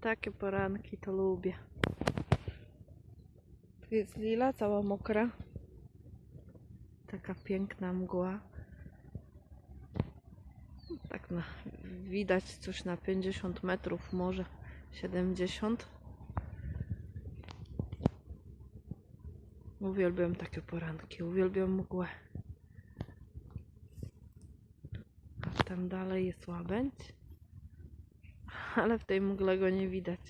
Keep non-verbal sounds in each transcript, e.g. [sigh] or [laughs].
Takie poranki to lubię. Tu jest lila, cała mokra. Taka piękna mgła. Tak na, widać coś na 50 metrów, może 70. Uwielbiam takie poranki, uwielbiam mgłę. A tam dalej jest łabędź, [laughs] ale w tej mgle go nie widać.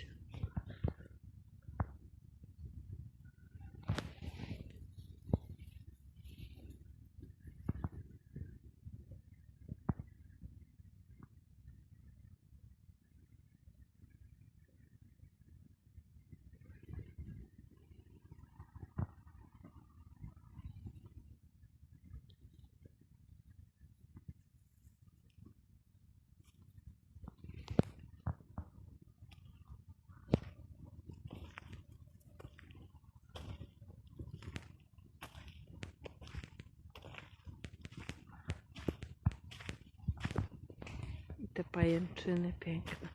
I te pajęczyny piękne.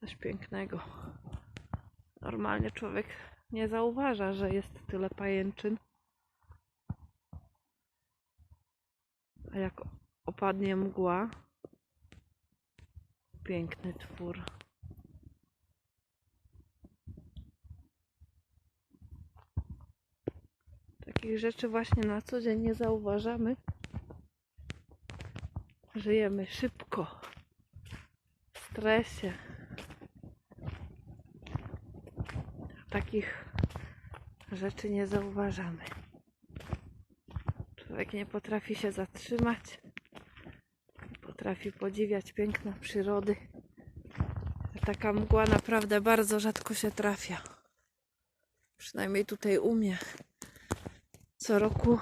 Coś pięknego. Normalnie człowiek nie zauważa, że jest tyle pajęczyn. A jak opadnie mgła, piękny twór. Takich rzeczy właśnie na co dzień nie zauważamy. Żyjemy szybko, w stresie. Takich rzeczy nie zauważamy. Człowiek nie potrafi się zatrzymać, potrafi podziwiać piękna przyrody. Taka mgła naprawdę bardzo rzadko się trafia. Przynajmniej tutaj u mnie. Co roku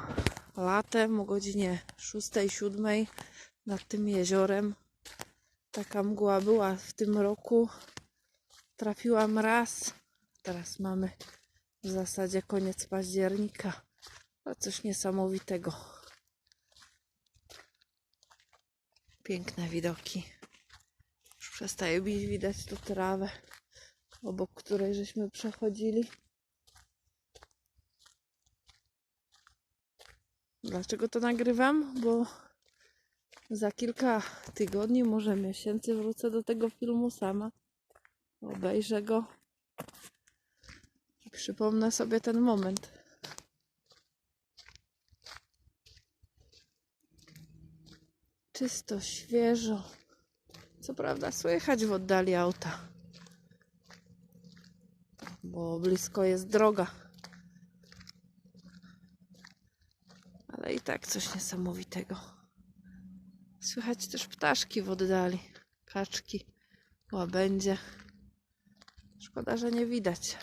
latem o godzinie 6-7 nad tym jeziorem. Taka mgła była w tym roku. Trafiłam raz. Teraz mamy w zasadzie koniec października. A coś niesamowitego. Piękne widoki. Już przestaje bić widać tu trawę, obok której żeśmy przechodzili. Dlaczego to nagrywam? Bo za kilka tygodni, może miesięcy wrócę do tego filmu sama. Obejrzę go i przypomnę sobie ten moment. Czysto, świeżo. Co prawda słychać w oddali auta, bo blisko jest droga. Ale i tak coś niesamowitego. Słychać też ptaszki w oddali. Kaczki, łabędzie. Szkoda, że nie widać.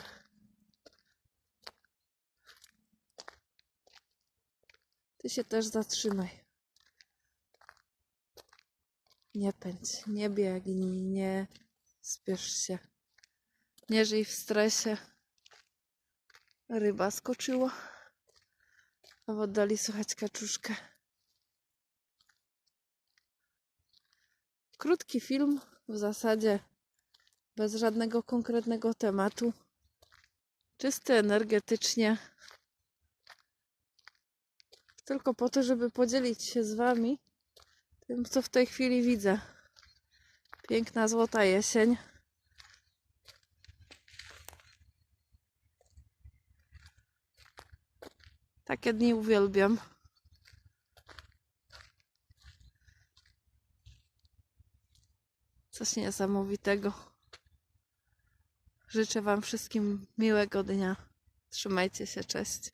Ty się też zatrzymaj. Nie pędź, nie biegnij, nie spiesz się. Nie żyj w stresie. Ryba skoczyła, a w oddali słychać kaczuszkę. Krótki film, w zasadzie bez żadnego konkretnego tematu. Czysty energetycznie. Tylko po to, żeby podzielić się z Wami tym, co w tej chwili widzę. Piękna złota jesień. Takie dni uwielbiam. Coś niesamowitego. Życzę Wam wszystkim miłego dnia. Trzymajcie się, cześć.